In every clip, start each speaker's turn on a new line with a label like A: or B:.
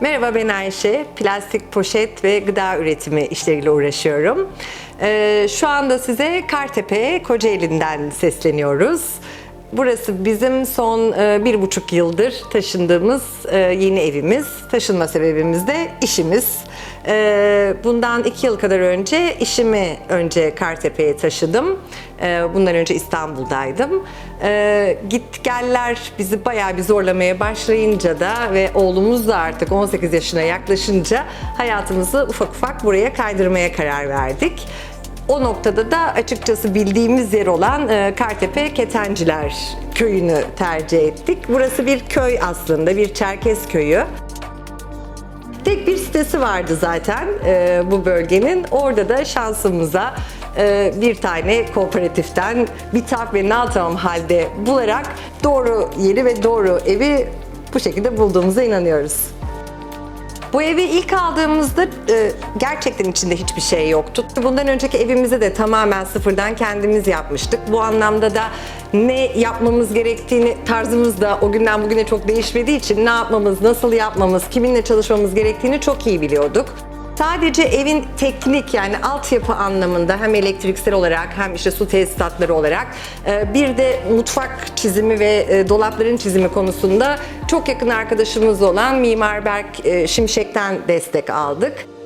A: Merhaba ben Ayşe. Plastik poşet ve gıda üretimi işleriyle uğraşıyorum. Ee, şu anda size Kartepe, Kocaeli'nden sesleniyoruz. Burası bizim son e, bir buçuk yıldır taşındığımız e, yeni evimiz. Taşınma sebebimiz de işimiz. Ee, Bundan iki yıl kadar önce işimi önce Kartepe'ye taşıdım. Ee, Bundan önce İstanbul'daydım. Ee, Git geller bizi bayağı bir zorlamaya başlayınca da ve oğlumuz da artık 18 yaşına yaklaşınca hayatımızı ufak ufak buraya kaydırmaya karar verdik. O noktada da açıkçası bildiğimiz yer olan e, Kartepe Ketenciler köyünü tercih ettik. Burası bir köy aslında, bir Çerkez köyü. Sitesi vardı zaten e, bu bölgenin. Orada da şansımıza e, bir tane kooperatiften bir tap ve natamam halde bularak doğru yeri ve doğru evi bu şekilde bulduğumuza inanıyoruz. Bu evi ilk aldığımızda e, gerçekten içinde hiçbir şey yoktu. Bundan önceki evimizi de tamamen sıfırdan kendimiz yapmıştık. Bu anlamda da ne yapmamız gerektiğini tarzımız da o günden bugüne çok değişmediği için ne yapmamız, nasıl yapmamız, kiminle çalışmamız gerektiğini çok iyi biliyorduk. Sadece evin teknik yani altyapı anlamında hem elektriksel olarak hem işte su tesisatları olarak e, bir de mutfak çizimi ve e, dolapların çizimi konusunda çok yakın arkadaşımız olan Mimar Berk e, Şimşek'ten destek aldık.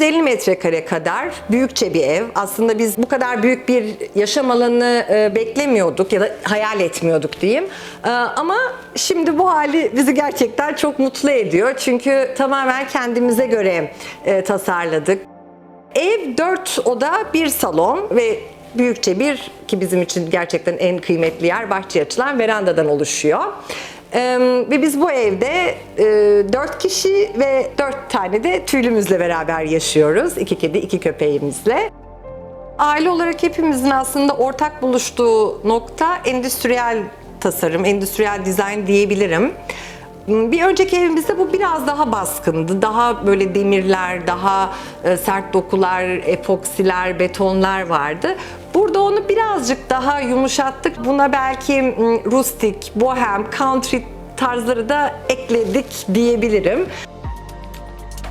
A: ...250 metrekare kadar büyükçe bir ev. Aslında biz bu kadar büyük bir yaşam alanı e, beklemiyorduk ya da hayal etmiyorduk diyeyim. E, ama şimdi bu hali bizi gerçekten çok mutlu ediyor. Çünkü tamamen kendimize göre e, tasarladık. Ev 4 oda, bir salon ve büyükçe bir ki bizim için gerçekten en kıymetli yer bahçeye açılan verandadan oluşuyor. Ee, ve biz bu evde e, 4 kişi ve 4 tane de tüylümüzle beraber yaşıyoruz. İki kedi, iki köpeğimizle. Aile olarak hepimizin aslında ortak buluştuğu nokta endüstriyel tasarım, endüstriyel dizayn diyebilirim. Bir önceki evimizde bu biraz daha baskındı. Daha böyle demirler, daha e, sert dokular, epoksiler, betonlar vardı. Burada onu birazcık daha yumuşattık. Buna belki m, rustik, bohem, country tarzları da ekledik diyebilirim.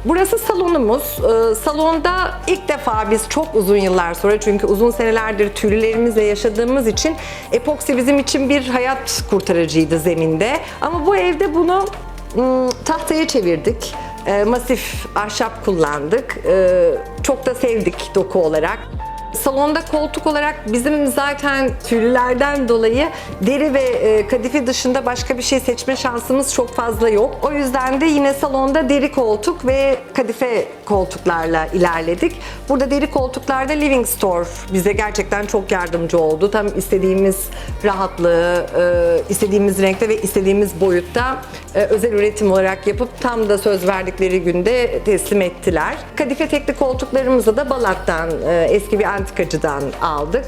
A: Burası salonumuz. Salonda ilk defa biz çok uzun yıllar sonra çünkü uzun senelerdir tüylerimizle yaşadığımız için epoksi bizim için bir hayat kurtarıcıydı zeminde. Ama bu evde bunu ım, tahtaya çevirdik. Masif ahşap kullandık. Çok da sevdik doku olarak. Salonda koltuk olarak bizim zaten tüylülerden dolayı deri ve e, kadife dışında başka bir şey seçme şansımız çok fazla yok. O yüzden de yine salonda deri koltuk ve kadife koltuklarla ilerledik. Burada deri koltuklarda Living Store bize gerçekten çok yardımcı oldu. Tam istediğimiz rahatlığı, e, istediğimiz renkte ve istediğimiz boyutta e, özel üretim olarak yapıp tam da söz verdikleri günde teslim ettiler. Kadife tekli koltuklarımızı da Balat'tan eski bir antikacıdan aldık.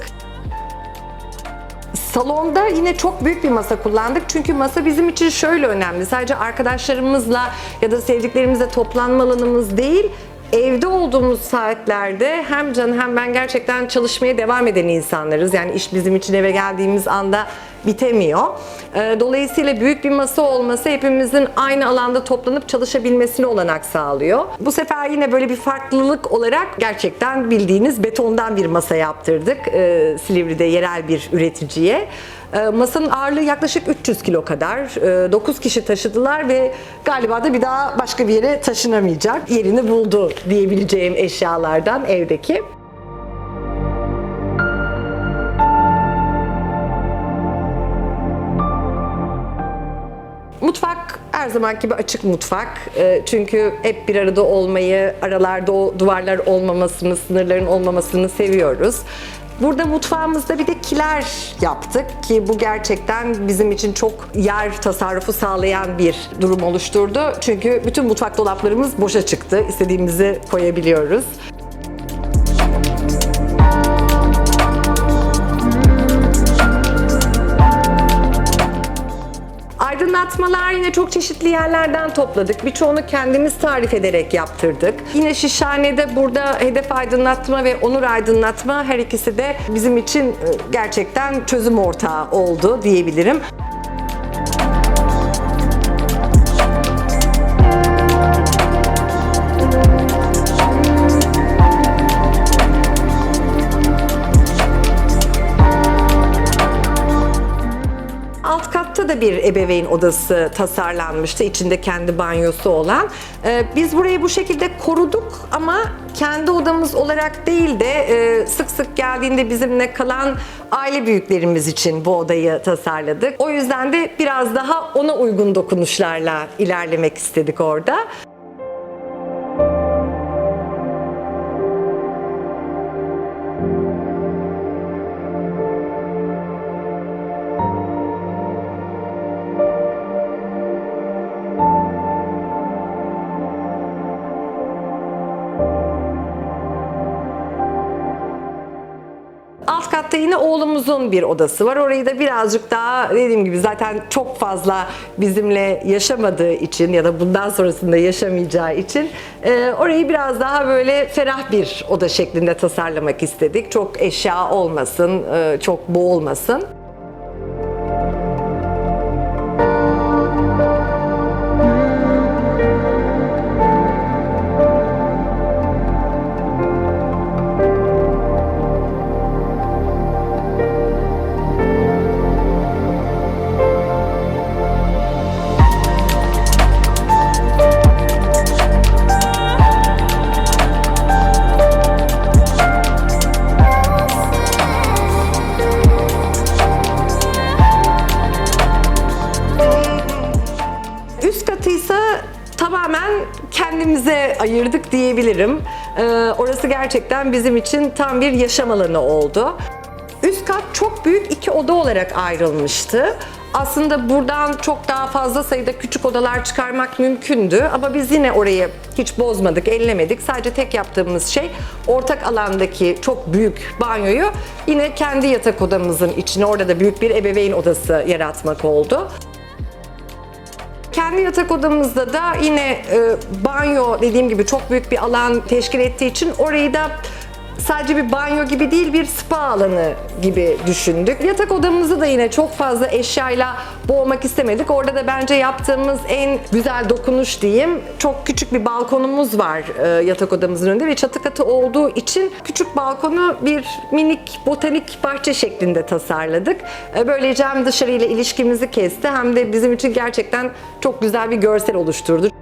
A: Salonda yine çok büyük bir masa kullandık. Çünkü masa bizim için şöyle önemli. Sadece arkadaşlarımızla ya da sevdiklerimizle toplanma alanımız değil, evde olduğumuz saatlerde hem Can hem ben gerçekten çalışmaya devam eden insanlarız. Yani iş bizim için eve geldiğimiz anda bitemiyor. Ee, Dolayısıyla büyük bir masa olması hepimizin aynı alanda toplanıp çalışabilmesine olanak sağlıyor. Bu sefer yine böyle bir farklılık olarak gerçekten bildiğiniz betondan bir masa yaptırdık. Ee, Silivri'de yerel bir üreticiye. Ee, Masanın ağırlığı yaklaşık 300 kilo kadar. 9 kişi taşıdılar ve galiba da bir daha başka bir yere taşınamayacak. Yerini buldu diyebileceğim eşyalardan evdeki. Her zaman gibi açık mutfak. Ee, Çünkü hep bir arada olmayı, aralarda o duvarlar olmamasını, sınırların olmamasını seviyoruz. Burada mutfağımızda bir de kiler yaptık ki bu gerçekten bizim için çok yer tasarrufu sağlayan bir durum oluşturdu. Çünkü bütün mutfak dolaplarımız boşa çıktı. İstediğimizi koyabiliyoruz. Çeşitli yerlerden topladık. Birçoğunu kendimiz tarif ederek yaptırdık. Yine Şişhane'de burada hedef aydınlatma ve onur aydınlatma her ikisi de bizim için e, gerçekten çözüm ortağı oldu diyebilirim. Alt katta da bir ebeveyn odası tasarlanmıştı. İçinde kendi banyosu olan. Ee, biz burayı bu şekilde koruduk ama kendi odamız olarak değil de e, sık sık geldiğinde bizimle kalan aile büyüklerimiz için bu odayı tasarladık. O yüzden de biraz daha ona uygun dokunuşlarla ilerlemek istedik orada. Alt katta yine oğlumuzun bir odası var. Orayı da birazcık daha dediğim gibi zaten çok fazla bizimle yaşamadığı için ya da bundan sonrasında yaşamayacağı için e, orayı biraz daha böyle ferah bir oda şeklinde tasarlamak istedik. Çok eşya olmasın, e, çok boğulmasın. Ayırdık diyebilirim. Ee, orası gerçekten bizim için tam bir yaşam alanı oldu. Üst kat çok büyük iki oda olarak ayrılmıştı. Aslında buradan çok daha fazla sayıda küçük odalar çıkarmak mümkündü ama biz yine orayı hiç bozmadık, ellemedik. Sadece tek yaptığımız şey ortak alandaki çok büyük banyoyu yine kendi yatak odamızın içine orada da büyük bir ebeveyn odası yaratmak oldu. Kendi yatak odamızda da yine e, banyo dediğim gibi çok büyük bir alan teşkil ettiği için orayı da sadece bir banyo gibi değil bir spa alanı gibi düşündük. Yatak odamızı da yine çok fazla eşyayla boğmak istemedik. Orada da bence yaptığımız en güzel dokunuş diyeyim. Çok küçük bir balkonumuz var e, yatak odamızın önünde ve çatı katı olduğu için küçük balkonu bir minik botanik bahçe şeklinde tasarladık. E, Böylece hem dışarıyla ilişkimizi kesti hem de bizim için gerçekten çok güzel bir görsel oluşturdu.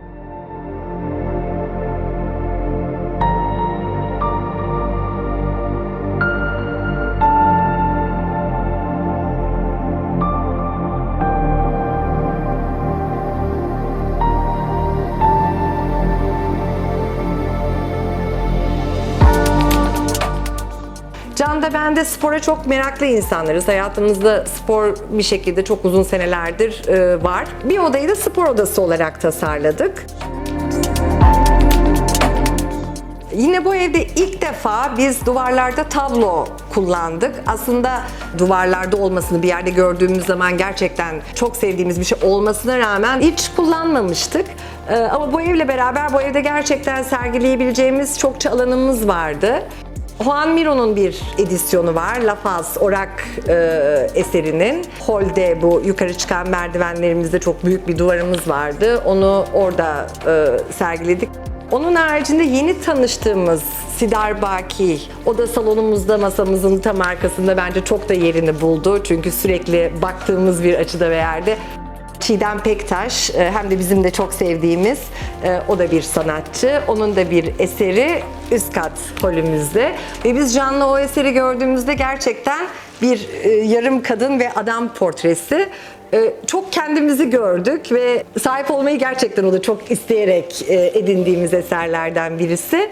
A: Can da ben de spora çok meraklı insanlarız. Hayatımızda spor bir şekilde çok uzun senelerdir e, var. Bir odayı da spor odası olarak tasarladık. Yine bu evde ilk defa biz duvarlarda tablo kullandık. Aslında duvarlarda olmasını bir yerde gördüğümüz zaman gerçekten çok sevdiğimiz bir şey olmasına rağmen hiç kullanmamıştık. Ee, Ama bu evle beraber bu evde gerçekten sergileyebileceğimiz çokça alanımız vardı. Juan Miro'nun bir edisyonu var. La Paz Orak e, eserinin. Holde bu yukarı çıkan merdivenlerimizde çok büyük bir duvarımız vardı. Onu orada e, sergiledik. Onun haricinde yeni tanıştığımız Sidar Baki, oda salonumuzda masamızın tam arkasında bence çok da yerini buldu. Çünkü sürekli baktığımız bir açıda ve yerde. Çiğdem Pektaş e, hem de bizim de çok sevdiğimiz e, o da bir sanatçı. Onun da bir eseri üst kat holümüzde. Ve biz canlı o eseri gördüğümüzde gerçekten bir e, yarım kadın ve adam portresi. Çok kendimizi gördük ve sahip olmayı gerçekten o da çok isteyerek edindiğimiz eserlerden birisi.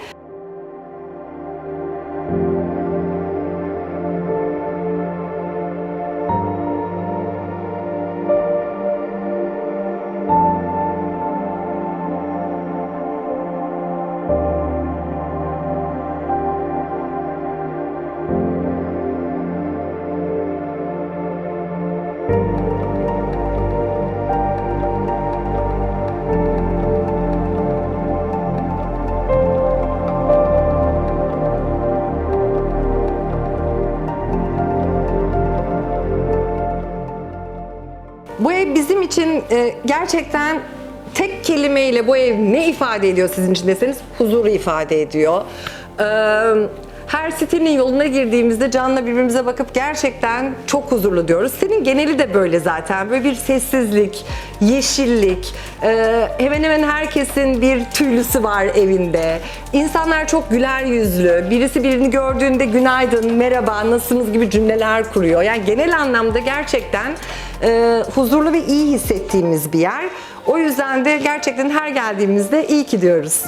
A: İçin e, gerçekten tek kelimeyle bu ev ne ifade ediyor sizin için deseniz huzuru ifade ediyor. Ee, her sitenin yoluna girdiğimizde Can'la birbirimize bakıp gerçekten çok huzurlu diyoruz. Senin geneli de böyle zaten. Böyle bir sessizlik, yeşillik, e, hemen hemen herkesin bir tüylüsü var evinde. İnsanlar çok güler yüzlü. Birisi birini gördüğünde günaydın, merhaba, nasılsınız gibi cümleler kuruyor. Yani genel anlamda gerçekten e, huzurlu ve iyi hissettiğimiz bir yer. O yüzden de gerçekten her geldiğimizde iyi ki diyoruz.